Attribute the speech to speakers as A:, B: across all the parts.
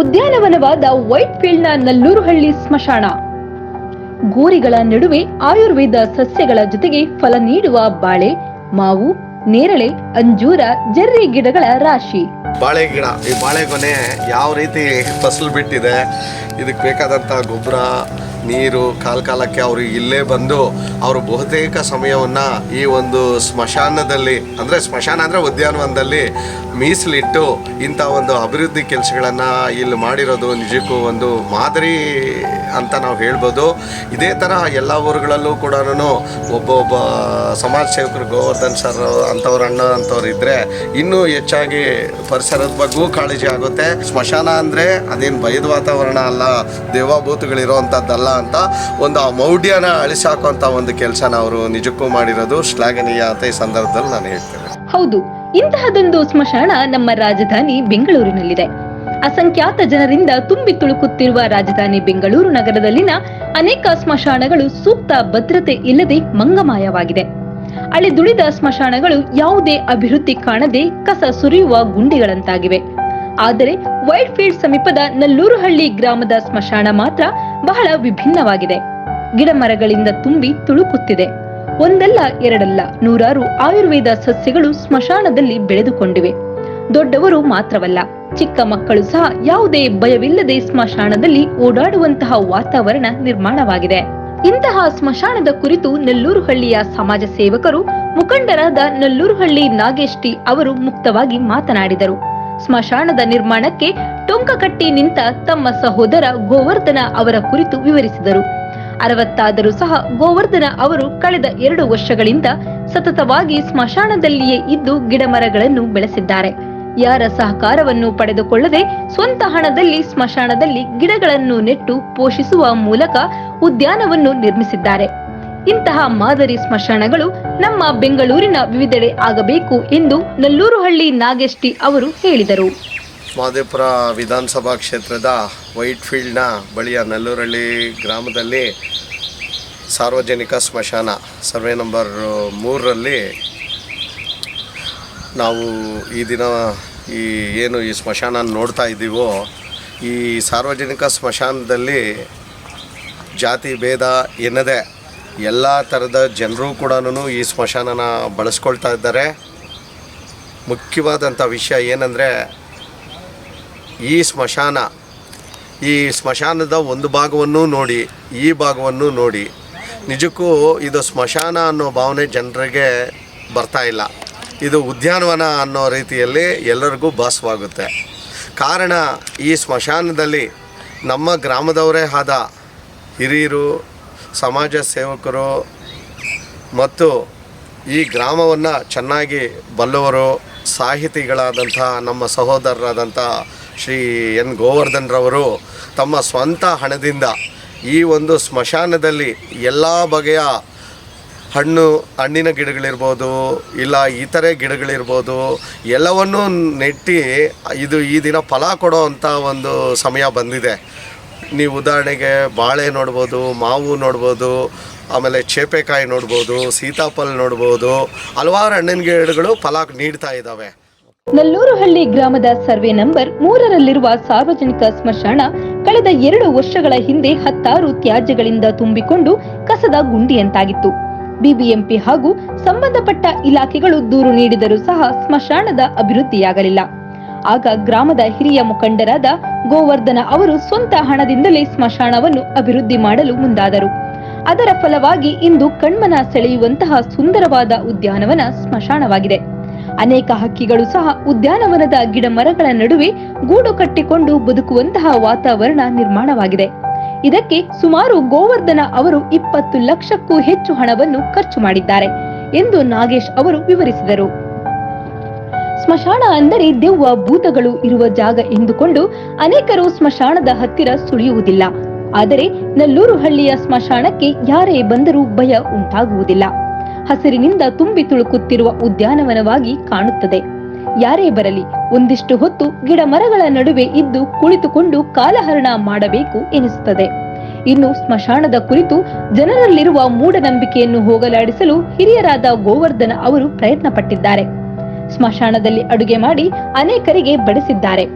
A: ಉದ್ಯಾನವನವಾದ white ಫೀಲ್ಡ್ನ ನಲ್ಲೂರುಹಳ್ಳಿ ಸ್ಮಶಾನ. ಗೋರಿಗಳ ನಡುವೆ ಆಯುರ್ವೇದ ಸಸ್ಯಗಳ ಜೊತೆಗೆ ಫಲ ನೀಡುವ ಬಾಳೆ, ಮಾವು, ನೇರಳೆ, ಅಂಜೂರ, ಜರ್ರಿ ಗಿಡಗಳ ರಾಶಿ.
B: ಬಾಳೆ ಗಿಡ, ಈ ಬಾಳೆಗೊನೆ ಯಾವ ರೀತಿ ಫಸಲು ಬಿಟ್ಟಿದೆ, ಇದಕ್ಕೆ ಬೇಕಾದಂಥ ಗೊಬ್ಬರ, ನೀರು ಕಾಲ ಕಾಲಕ್ಕೆ ಅವರು ಇಲ್ಲೇ ಬಂದು ಅವರು ಬಹುತೇಕ ಸಮಯವನ್ನ ಈ ಒಂದು ಸ್ಮಶಾನದಲ್ಲಿ, ಅಂದ್ರೆ ಸ್ಮಶಾನ ಅಂದ್ರೆ ಉದ್ಯಾನವನದಲ್ಲಿ ಮೀಸಲಿಟ್ಟು ಇಂಥ ಒಂದು ಅಭಿವೃದ್ಧಿ ಕೆಲಸಗಳನ್ನು ಇಲ್ಲಿ ಮಾಡಿರೋದು ನಿಜಕ್ಕೂ ಒಂದು ಮಾದರಿ ಅಂತ ನಾವು ಹೇಳ್ಬೋದು. ಇದೇ ಥರ ಎಲ್ಲ ಊರುಗಳಲ್ಲೂ ಕೂಡ ಒಬ್ಬ ಒಬ್ಬ ಸಮಾಜ ಸೇವಕರು ಗೋವರ್ಧನ್ ಸರ್ ಅಂಥವ್ರು, ಅಣ್ಣ ಅಂಥವ್ರು ಇದ್ದರೆ ಇನ್ನೂ ಹೆಚ್ಚಾಗಿ ಪರಿಸರದ ಬಗ್ಗೂ ಕಾಳಜಿ ಆಗುತ್ತೆ. ಸ್ಮಶಾನ ಅಂದರೆ ಅದೇನು ಭಯದ ವಾತಾವರಣ ಅಲ್ಲ, ದೇವಭೂತಗಳಿರೋವಂಥದ್ದಲ್ಲ ಅಂತ ಒಂದು ಆ ಮೌಢ್ಯನ ಅಳಿಸಾಕುವಂಥ ಒಂದು ಕೆಲಸನ ಅವರು ನಿಜಕ್ಕೂ ಮಾಡಿರೋದು ಶ್ಲಾಘನೀಯ ಅಂತ ಈ ಸಂದರ್ಭದಲ್ಲಿ ನಾನು ಹೇಳ್ತೇನೆ.
A: ಹೌದು. ಇಂತಹದೊಂದು ಸ್ಮಶಾನ ನಮ್ಮ ರಾಜಧಾನಿ ಬೆಂಗಳೂರಿನಲ್ಲಿದೆ. ಅಸಂಖ್ಯಾತ ಜನರಿಂದ ತುಂಬಿ ತುಳುಕುತ್ತಿರುವ ರಾಜಧಾನಿ ಬೆಂಗಳೂರು ನಗರದಲ್ಲಿನ ಅನೇಕ ಸ್ಮಶಾನಗಳು ಸೂಕ್ತ ಭದ್ರತೆ ಇಲ್ಲದೆ ಮಂಗಮಾಯವಾಗಿದೆ. ಅಳಿದುಳಿದ ಸ್ಮಶಾನಗಳು ಯಾವುದೇ ಅಭಿವೃದ್ಧಿ ಕಾಣದೆ ಕಸ ಸುರಿಯುವ ಗುಂಡಿಗಳಂತಾಗಿವೆ. ಆದರೆ ವೈಟ್ ಫೀಲ್ಡ್ ಸಮೀಪದ ನಲ್ಲೂರುಹಳ್ಳಿ ಗ್ರಾಮದ ಸ್ಮಶಾನ ಮಾತ್ರ ಬಹಳ ವಿಭಿನ್ನವಾಗಿದೆ. ಗಿಡಮರಗಳಿಂದ ತುಂಬಿ ತುಳುಕುತ್ತಿದೆ. ಒಂದಲ್ಲ ಎರಡಲ್ಲ ನೂರಾರು ಆಯುರ್ವೇದ ಸಸ್ಯಗಳು ಸ್ಮಶಾನದಲ್ಲಿ ಬೆಳೆದುಕೊಂಡಿವೆ. ದೊಡ್ಡವರು ಮಾತ್ರವಲ್ಲ, ಚಿಕ್ಕ ಮಕ್ಕಳು ಸಹ ಯಾವುದೇ ಭಯವಿಲ್ಲದೆ ಸ್ಮಶಾನದಲ್ಲಿ ಓಡಾಡುವಂತಹ ವಾತಾವರಣ ನಿರ್ಮಾಣವಾಗಿದೆ. ಇಂತಹ ಸ್ಮಶಾನದ ಕುರಿತು ನೆಲ್ಲೂರುಹಳ್ಳಿಯ ಸಮಾಜ ಸೇವಕರು ಮುಖಂಡರಾದ ನೆಲ್ಲೂರುಹಳ್ಳಿ ನಾಗೇಶ್ ಟಿ ಅವರು ಮುಕ್ತವಾಗಿ ಮಾತನಾಡಿದರು. ಸ್ಮಶಾನದ ನಿರ್ಮಾಣಕ್ಕೆ ಟೊಂಕ ಕಟ್ಟಿ ನಿಂತ ತಮ್ಮ ಸಹೋದರ ಗೋವರ್ಧನ ಅವರ ಕುರಿತು ವಿವರಿಸಿದರು. ಅರವತ್ತಾದರೂ ಸಹ ಗೋವರ್ಧನ ಅವರು ಕಳೆದ ಎರಡು ವರ್ಷಗಳಿಂದ ಸತತವಾಗಿ ಸ್ಮಶಾನದಲ್ಲಿಯೇ ಇದ್ದು ಗಿಡಮರಗಳನ್ನು ಬೆಳೆಸಿದ್ದಾರೆ. ಯಾರ ಸಹಕಾರವನ್ನು ಪಡೆದುಕೊಳ್ಳದೆ ಸ್ವಂತ ಹಣದಲ್ಲಿ ಸ್ಮಶಾನದಲ್ಲಿ ಗಿಡಗಳನ್ನು ನೆಟ್ಟು ಪೋಷಿಸುವ ಮೂಲಕ ಉದ್ಯಾನವನ್ನು ನಿರ್ಮಿಸಿದ್ದಾರೆ. ಇಂತಹ ಮಾದರಿ ಸ್ಮಶಾನಗಳು ನಮ್ಮ ಬೆಂಗಳೂರಿನ ವಿವಿಧೆಡೆ ಆಗಬೇಕು ಎಂದು ನಲ್ಲೂರುಹಳ್ಳಿ ನಾಗೇಶ್ಟಿ ಅವರು ಹೇಳಿದರು.
B: ಮಹದೇಪುರ ವಿಧಾನಸಭಾ ಕ್ಷೇತ್ರದ ವೈಟ್ ಫೀಲ್ಡ್ನ ಬಳಿಯ ನಲ್ಲೂರಳ್ಳಿ ಗ್ರಾಮದಲ್ಲಿ ಸಾರ್ವಜನಿಕ ಸ್ಮಶಾನ, ಸರ್ವೆ ನಂಬರ್ ಮೂರರಲ್ಲಿ ನಾವು ಈ ದಿನ ಈ ಏನು ಈ ಸ್ಮಶಾನ ನೋಡ್ತಾ ಇದ್ದೀವೋ, ಈ ಸಾರ್ವಜನಿಕ ಸ್ಮಶಾನದಲ್ಲಿ ಜಾತಿ ಭೇದ ಎನ್ನದೆ ಎಲ್ಲ ಥರದ ಜನರು ಕೂಡ ಈ ಸ್ಮಶಾನನ ಬಳಸ್ಕೊಳ್ತಾ ಇದ್ದಾರೆ. ಮುಖ್ಯವಾದಂಥ ವಿಷಯ ಏನಂದರೆ ಈ ಸ್ಮಶಾನ, ಈ ಸ್ಮಶಾನದ ಒಂದು ಭಾಗವನ್ನು ನೋಡಿ, ಈ ಭಾಗವನ್ನು ನೋಡಿ. ನಿಜಕ್ಕೂ ಇದು ಸ್ಮಶಾನ ಅನ್ನೋ ಭಾವನೆ ಜನರಿಗೆ ಬರ್ತಾ ಇಲ್ಲ. ಇದು ಉದ್ಯಾನವನ ಅನ್ನೋ ರೀತಿಯಲ್ಲಿ ಎಲ್ಲರಿಗೂ ಭಾಸವಾಗುತ್ತೆ. ಕಾರಣ ಈ ಸ್ಮಶಾನದಲ್ಲಿ ನಮ್ಮ ಗ್ರಾಮದವರೇ ಆದ ಹಿರಿಯರು, ಸಮಾಜ ಸೇವಕರು ಮತ್ತು ಈ ಗ್ರಾಮವನ್ನು ಚೆನ್ನಾಗಿ ಬಲ್ಲವರು ಸಾಹಿತಿಗಳಾದಂಥ ನಮ್ಮ ಸಹೋದರರಾದಂಥ ಶ್ರೀ ಎನ್. ಗೋವರ್ಧನ್ರವರು ತಮ್ಮ ಸ್ವಂತ ಹಣದಿಂದ ಈ ಒಂದು ಸ್ಮಶಾನದಲ್ಲಿ ಎಲ್ಲ ಬಗೆಯ ಹಣ್ಣು, ಹಣ್ಣಿನ ಗಿಡಗಳಿರ್ಬೋದು, ಇಲ್ಲ ಇತರೆ ಗಿಡಗಳಿರ್ಬೋದು, ಎಲ್ಲವನ್ನೂ ನೆಟ್ಟಿ ಇದು ಈ ದಿನ ಫಲ ಕೊಡೋ ಅಂಥ ಒಂದು ಸಮಯ ಬಂದಿದೆ. ನೀವು ಉದಾಹರಣೆಗೆ ಬಾಳೆ ನೋಡ್ಬೋದು, ಮಾವು ನೋಡ್ಬೋದು, ಆಮೇಲೆ ಚೇಪೆಕಾಯಿ ನೋಡ್ಬೋದು, ಸೀತಾಫಲ ನೋಡ್ಬೋದು, ಹಲವಾರು ಹಣ್ಣಿನ ಗಿಡಗಳು ಫಲ ನೀಡ್ತಾ ಇದ್ದಾವೆ.
A: ನಲ್ಲೂರುಹಳ್ಳಿ ಗ್ರಾಮದ ಸರ್ವೆ ನಂಬರ್ ಮೂರರಲ್ಲಿರುವ ಸಾರ್ವಜನಿಕ ಸ್ಮಶಾನ ಕಳೆದ ಎರಡು ವರ್ಷಗಳ ಹಿಂದೆ ಹತ್ತಾರು ತ್ಯಾಜ್ಯಗಳಿಂದ ತುಂಬಿಕೊಂಡು ಕಸದ ಗುಂಡಿಯಂತಾಗಿತ್ತು. ಬಿಬಿಎಂಪಿ ಹಾಗೂ ಸಂಬಂಧಪಟ್ಟ ಇಲಾಖೆಗಳು ದೂರು ನೀಡಿದರೂ ಸಹ ಸ್ಮಶಾನದ ಅಭಿವೃದ್ಧಿಯಾಗಲಿಲ್ಲ. ಆಗ ಗ್ರಾಮದ ಹಿರಿಯ ಮುಖಂಡರಾದ ಗೋವರ್ಧನ ಅವರು ಸ್ವಂತ ಹಣದಿಂದಲೇ ಸ್ಮಶಾನವನ್ನು ಅಭಿವೃದ್ಧಿ ಮಾಡಲು ಮುಂದಾದರು. ಅದರ ಫಲವಾಗಿ ಇಂದು ಕಣ್ಮನ ಸೆಳೆಯುವಂತಹ ಸುಂದರವಾದ ಉದ್ಯಾನವನ ಸ್ಮಶಾನವಾಗಿದೆ. ಅನೇಕ ಹಕ್ಕಿಗಳು ಸಹ ಉದ್ಯಾನವನದ ಗಿಡ ಮರಗಳ ನಡುವೆ ಗೂಡು ಕಟ್ಟಿಕೊಂಡು ಬದುಕುವಂತಹ ವಾತಾವರಣ ನಿರ್ಮಾಣವಾಗಿದೆ. ಇದಕ್ಕೆ ಸುಮಾರು ಗೋವರ್ಧನ ಅವರು ಇಪ್ಪತ್ತು ಲಕ್ಷಕ್ಕೂ ಹೆಚ್ಚು ಹಣವನ್ನು ಖರ್ಚು ಮಾಡಿದ್ದಾರೆ ಎಂದು ನಾಗೇಶ್ ಅವರು ವಿವರಿಸಿದರು. ಸ್ಮಶಾನ ಅಂದರೆ ದೆವ್ವ, ಭೂತಗಳು ಇರುವ ಜಾಗ ಎಂದುಕೊಂಡು ಅನೇಕರು ಸ್ಮಶಾನದ ಹತ್ತಿರ ಸುಳಿಯುವುದಿಲ್ಲ. ಆದರೆ ನಲ್ಲೂರು ಹಳ್ಳಿಯ ಸ್ಮಶಾನಕ್ಕೆ ಯಾರೇ ಬಂದರೂ ಭಯ ಉಂಟಾಗುವುದಿಲ್ಲ. ಹಸಿರಿನಿಂದ ತುಂಬಿ ತುಳುಕುತ್ತಿರುವ ಉದ್ಯಾನವನವಾಗಿ ಕಾಣುತ್ತದೆ. ಯಾರೇ ಬರಲಿ, ಒಂದಿಷ್ಟು ಹೊತ್ತು ಗಿಡ ಮರಗಳ ನಡುವೆ ಇದ್ದು ಕುಳಿತುಕೊಂಡು ಕಾಲಹರಣ ಮಾಡಬೇಕು ಎನಿಸುತ್ತದೆ. ಇನ್ನು ಸ್ಮಶಾನದ ಕುರಿತು ಜನರಲ್ಲಿರುವ ಮೂಢನಂಬಿಕೆಯನ್ನು ಹೋಗಲಾಡಿಸಲು ಹಿರಿಯರಾದ ಗೋವರ್ಧನ ಅವರು ಪ್ರಯತ್ನ ಪಟ್ಟಿದ್ದಾರೆ ಸ್ಮಶಾನದಲ್ಲಿ ಅಡುಗೆ ಮಾಡಿ ಅನೇಕರಿಗೆ ಬಡಿಸಿದ್ದಾರೆ.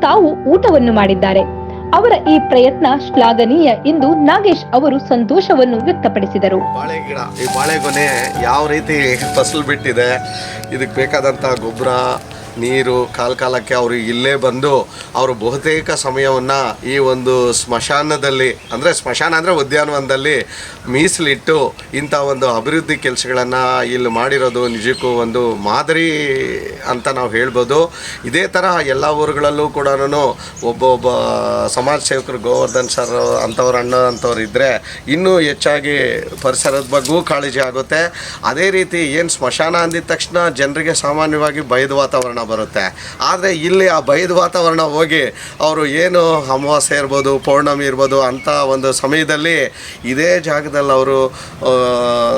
A: ತಾವು ಊಟವನ್ನು ಮಾಡಿದ್ದಾರೆ. ಅವರ ಈ ಪ್ರಯತ್ನ ಶ್ಲಾಘನೀಯ ಎಂದು ನಾಗೇಶ್ ಅವರು ಸಂತೋಷವನ್ನು ವ್ಯಕ್ತಪಡಿಸಿದರು.
B: ಬಾಳೆ ಗಿಡ, ಈ ಬಾಳೆಗೊನೆ ಯಾವ ರೀತಿ ಫಸಲು ಬಿಟ್ಟಿದೆ, ಇದಕ್ಕೆ ಬೇಕಾದಂಥ ಗೊಬ್ಬರ, ನೀರು, ಕಾಲ ಕಾಲಕ್ಕೆ ಅವರು ಇಲ್ಲೇ ಬಂದು ಅವರು ಬಹುತೇಕ ಸಮಯವನ್ನು ಈ ಒಂದು ಸ್ಮಶಾನದಲ್ಲಿ, ಅಂದರೆ ಸ್ಮಶಾನ ಅಂದರೆ ಉದ್ಯಾನವನದಲ್ಲಿ ಮೀಸಲಿಟ್ಟು ಇಂಥ ಒಂದು ಅಭಿವೃದ್ಧಿ ಕೆಲಸಗಳನ್ನು ಇಲ್ಲಿ ಮಾಡಿರೋದು ನಿಜಕ್ಕೂ ಒಂದು ಮಾದರಿ ಅಂತ ನಾವು ಹೇಳ್ಬೋದು. ಇದೇ ಥರ ಎಲ್ಲ ಊರುಗಳಲ್ಲೂ ಕೂಡ ಒಬ್ಬ ಒಬ್ಬ ಸಮಾಜ ಸೇವಕರು ಗೋವರ್ಧನ್ ಸರ್ ಅಂಥವ್ರು, ಅಣ್ಣ ಅಂಥವ್ರು ಇದ್ದರೆ ಇನ್ನೂ ಹೆಚ್ಚಾಗಿ ಪರಿಸರದ ಬಗ್ಗೂ ಕಾಳಜಿ ಆಗುತ್ತೆ. ಅದೇ ರೀತಿ ಏನು ಸ್ಮಶಾನ ಅಂದಿದ ತಕ್ಷಣ ಜನರಿಗೆ ಸಾಮಾನ್ಯವಾಗಿ ಭಯದ ವಾತಾವರಣ ಬರುತ್ತೆ. ಆದರೆ ಇಲ್ಲಿ ಆ ಭಯದ ವಾತಾವರಣ ಹೋಗಿ ಅವರು ಏನು ಅಮಾವಾಸ್ಯೆ ಇರ್ಬೋದು, ಪೌರ್ಣಮಿ ಇರ್ಬೋದು ಅಂಥ ಒಂದು ಸಮಯದಲ್ಲಿ ಇದೇ ಜಾಗದಲ್ಲಿ ಅವರು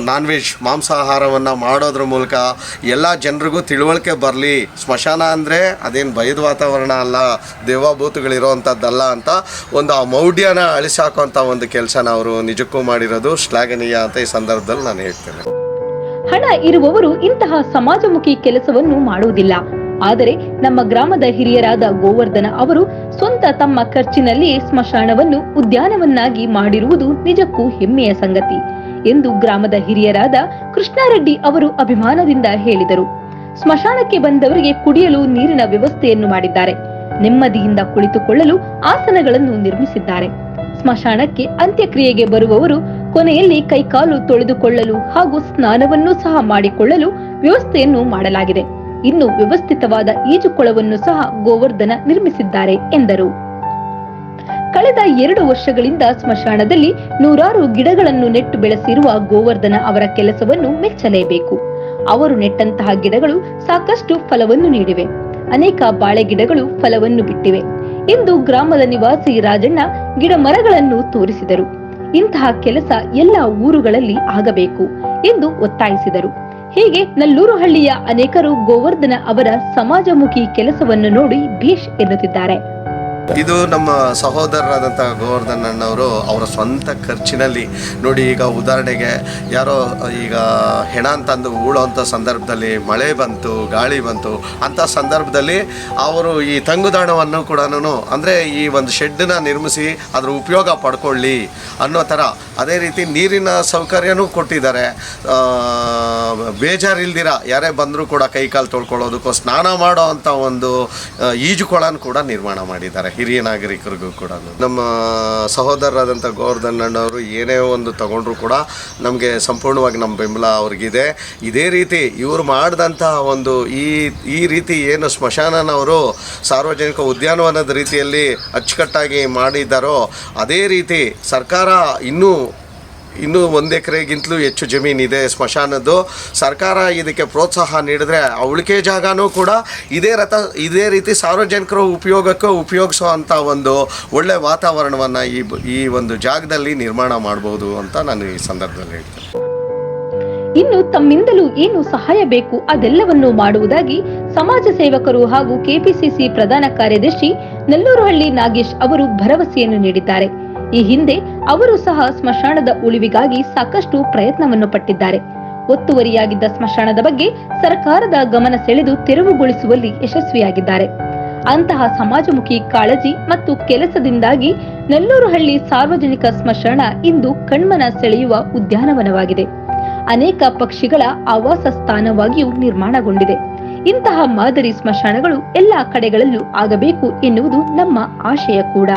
B: ನಾನ್ ವೆಜ್ ಮಾಂಸಾಹಾರವನ್ನು ಮಾಡೋದ್ರ ಮೂಲಕ ಎಲ್ಲ ಜನರಿಗೂ ತಿಳುವಳಿಕೆ ಬರಲಿ. ಸ್ಮಶಾನ ಅಂದರೆ ಅದೇನು ಭಯದ ವಾತಾವರಣ ಅಲ್ಲ ದೇವಾಭೂತಗಳಿರೋವಂಥದ್ದಲ್ಲ ಅಂತ ಒಂದು ಆ ಮೌಢ್ಯನ ಅಳಿಸಾಕುವಂಥ ಒಂದು ಕೆಲಸನ ಅವರು ನಿಜಕ್ಕೂ ಮಾಡಿರೋದು. ಶ್ಲಾಘನೀಯ ಅಂತ ಈ ಸಂದರ್ಭದಲ್ಲಿ ನಾನು ಹೇಳ್ತೇನೆ.
A: ಹಣ ಇರುವವರು ಇಂತಹ ಸಮಾಜಮುಖಿ ಕೆಲಸವನ್ನು ಮಾಡುವುದಿಲ್ಲ. ಆದರೆ ನಮ್ಮ ಗ್ರಾಮದ ಹಿರಿಯರಾದ ಗೋವರ್ಧನ ಅವರು ಸ್ವಂತ ತಮ್ಮ ಖರ್ಚಿನಲ್ಲಿ ಸ್ಮಶಾನವನ್ನು ಉದ್ಯಾನವನ್ನಾಗಿ ಮಾಡಿರುವುದು ನಿಜಕ್ಕೂ ಹೆಮ್ಮೆಯ ಸಂಗತಿ ಎಂದು ಗ್ರಾಮದ ಹಿರಿಯರಾದ ಕೃಷ್ಣಾರೆಡ್ಡಿ ಅವರು ಅಭಿಮಾನದಿಂದ ಹೇಳಿದರು. ಸ್ಮಶಾನಕ್ಕೆ ಬಂದವರಿಗೆ ಕುಡಿಯಲು ನೀರಿನ ವ್ಯವಸ್ಥೆಯನ್ನು ಮಾಡಿದ್ದಾರೆ. ನೆಮ್ಮದಿಯಿಂದ ಕುಳಿತುಕೊಳ್ಳಲು ಆಸನಗಳನ್ನು ನಿರ್ಮಿಸಿದ್ದಾರೆ. ಸ್ಮಶಾನಕ್ಕೆ ಅಂತ್ಯಕ್ರಿಯೆಗೆ ಬರುವವರು ಕೊನೆಯಲ್ಲಿ ಕೈಕಾಲು ತೊಳೆದುಕೊಳ್ಳಲು ಹಾಗೂ ಸ್ನಾನವನ್ನು ಸಹ ಮಾಡಿಕೊಳ್ಳಲು ವ್ಯವಸ್ಥೆಯನ್ನು ಮಾಡಲಾಗಿದೆ. ಇನ್ನು ವ್ಯವಸ್ಥಿತವಾದ ಈಜುಕೊಳವನ್ನು ಸಹ ಗೋವರ್ಧನ ನಿರ್ಮಿಸಿದ್ದಾರೆ ಎಂದರು. ಕಳೆದ ಎರಡು ವರ್ಷಗಳಿಂದ ಸ್ಮಶಾನದಲ್ಲಿ ನೂರಾರು ಗಿಡಗಳನ್ನು ನೆಟ್ಟು ಬೆಳೆಸಿರುವ ಗೋವರ್ಧನ ಅವರ ಕೆಲಸವನ್ನು ಮೆಚ್ಚಲೇಬೇಕು. ಅವರು ನೆಟ್ಟಂತಹ ಗಿಡಗಳು ಸಾಕಷ್ಟು ಫಲವನ್ನು ನೀಡಿವೆ. ಅನೇಕ ಬಾಳೆ ಗಿಡಗಳು ಫಲವನ್ನು ಬಿಟ್ಟಿವೆ ಎಂದು ಗ್ರಾಮದ ನಿವಾಸಿ ರಾಜಣ್ಣ ಗಿಡ ಮರಗಳನ್ನು ತೋರಿಸಿದರು. ಇಂತಹ ಕೆಲಸ ಎಲ್ಲ ಊರುಗಳಲ್ಲಿ ಆಗಬೇಕು ಎಂದು ಒತ್ತಾಯಿಸಿದರು. ಹೀಗೆ ನಲ್ಲೂರು ಹಳ್ಳಿಯ ಅನೇಕರು ಗೋವರ್ಧನ ಅವರ ಸಮಾಜಮುಖಿ ಕೆಲಸವನ್ನು ನೋಡಿ ಭೀಷ್ ಎನ್ನುತ್ತಿದ್ದಾರೆ.
B: ಇದು ನಮ್ಮ ಸಹೋದರರಾದಂಥ ಗೋವರ್ಧನ್ ಅಣ್ಣವರು ಅವರ ಸ್ವಂತ ಖರ್ಚಿನಲ್ಲಿ ನೋಡಿ ಈಗ ಉದಾಹರಣೆಗೆ ಯಾರೋ ಈಗ ಹೆಣ ಅಂತಂದು ಉಳೋಂಥ ಸಂದರ್ಭದಲ್ಲಿ ಮಳೆ ಬಂತು, ಗಾಳಿ ಬಂತು, ಅಂಥ ಸಂದರ್ಭದಲ್ಲಿ ಅವರು ಈ ತಂಗುದಾಣವನ್ನು ಕೂಡ ಅಂದರೆ ಈ ಒಂದು ಶೆಡ್ಡನ್ನ ನಿರ್ಮಿಸಿ ಅದರ ಉಪಯೋಗ ಪಡ್ಕೊಳ್ಳಿ ಅನ್ನೋ ಥರ. ಅದೇ ರೀತಿ ನೀರಿನ ಸೌಕರ್ಯನೂ ಕೊಟ್ಟಿದ್ದಾರೆ. ಬೇಜಾರಿಲ್ದಿರ ಯಾರೇ ಬಂದರೂ ಕೂಡ ಕೈ ಕಾಲು ತೊಳ್ಕೊಳ್ಳೋದಕ್ಕೂ ಸ್ನಾನ ಮಾಡೋ ಅಂಥ ಒಂದು ಈಜುಕೊಳನ ಕೂಡ ನಿರ್ಮಾಣ ಮಾಡಿದ್ದಾರೆ. ಹಿರಿಯ ನಾಗರಿಕರಿಗೂ ಕೂಡ ನಮ್ಮ ಸಹೋದರರಾದಂಥ ಗೋವರ್ಧನ್ ಅಣ್ಣವರು ಏನೇ ಒಂದು ತಗೊಂಡ್ರು ಕೂಡ ನಮಗೆ ಸಂಪೂರ್ಣವಾಗಿ ನಮ್ಮ ಬೆಂಬಲ ಅವ್ರಿಗಿದೆ. ಇದೇ ರೀತಿ ಇವರು ಮಾಡಿದಂತಹ ಒಂದು ಈ ಈ ರೀತಿ ಏನು ಸ್ಮಶಾನನವರು ಸಾರ್ವಜನಿಕ ಉದ್ಯಾನವನದ ರೀತಿಯಲ್ಲಿ ಅಚ್ಚುಕಟ್ಟಾಗಿ ಮಾಡಿದ್ದಾರೋ, ಅದೇ ರೀತಿ ಸರ್ಕಾರ ಇನ್ನೂ ಇನ್ನೂ ಒಂದು ಎಕರೆಗಿಂತಲೂ ಹೆಚ್ಚು ಜಮೀನಿದೆ ಸ್ಮಶಾನದ್ದು. ಸರ್ಕಾರ ಇದಕ್ಕೆ ಪ್ರೋತ್ಸಾಹ ನೀಡಿದ್ರೆ ಅವಳಿಕೆ ಜಾಗನೂ ಕೂಡ ಇದೇ ರಥ, ಇದೇ ರೀತಿ ಸಾರ್ವಜನಿಕರ ಉಪಯೋಗಕ್ಕೆ ಉಪಯೋಗಿಸೋ ಅಂಥ ಒಂದು ಒಳ್ಳೆ ವಾತಾವರಣವನ್ನು ಈ ಈ ಒಂದು ಜಾಗದಲ್ಲಿ ನಿರ್ಮಾಣ ಮಾಡ್ಬೋದು ಅಂತ ನಾನು ಈ ಸಂದರ್ಭದಲ್ಲಿ ಹೇಳ್ತೇನೆ.
A: ಇನ್ನು ತಮ್ಮಿಂದಲೂ ಏನು ಸಹಾಯ ಬೇಕು ಅದೆಲ್ಲವನ್ನು ಮಾಡುವುದಾಗಿ ಸಮಾಜ ಸೇವಕರು ಹಾಗೂ ಕೆಪಿಸಿಸಿ ಪ್ರಧಾನ ಕಾರ್ಯದರ್ಶಿ ನೆಲ್ಲೂರುಹಳ್ಳಿ ನಾಗೇಶ್ ಅವರು ಭರವಸೆಯನ್ನು ನೀಡಿದ್ದಾರೆ. ಈ ಹಿಂದೆ ಅವರು ಸಹ ಸ್ಮಶಾನದ ಉಳಿವಿಗಾಗಿ ಸಾಕಷ್ಟು ಪ್ರಯತ್ನವನ್ನು ಪಟ್ಟಿದ್ದಾರೆ. ಒತ್ತುವರಿಯಾಗಿದ್ದ ಸ್ಮಶಾನದ ಬಗ್ಗೆ ಸರ್ಕಾರದ ಗಮನ ಸೆಳೆದು ತೆರವುಗೊಳಿಸುವಲ್ಲಿ ಯಶಸ್ವಿಯಾಗಿದ್ದಾರೆ. ಅಂತಹ ಸಮಾಜಮುಖಿ ಕಾಳಜಿ ಮತ್ತು ಕೆಲಸದಿಂದಾಗಿ ನಲ್ಲೂರುಹಳ್ಳಿ ಸಾರ್ವಜನಿಕ ಸ್ಮಶಾನ ಇಂದು ಕಣ್ಮನ ಸೆಳೆಯುವ ಉದ್ಯಾನವನವಾಗಿದೆ. ಅನೇಕ ಪಕ್ಷಿಗಳ ಆವಾಸ ಸ್ಥಾನವಾಗಿಯೂ ನಿರ್ಮಾಣಗೊಂಡಿದೆ. ಇಂತಹ ಮಾದರಿ ಸ್ಮಶಾನಗಳು ಎಲ್ಲಾ ಕಡೆಗಳಲ್ಲೂ ಆಗಬೇಕು ಎನ್ನುವುದು ನಮ್ಮ ಆಶಯ ಕೂಡ.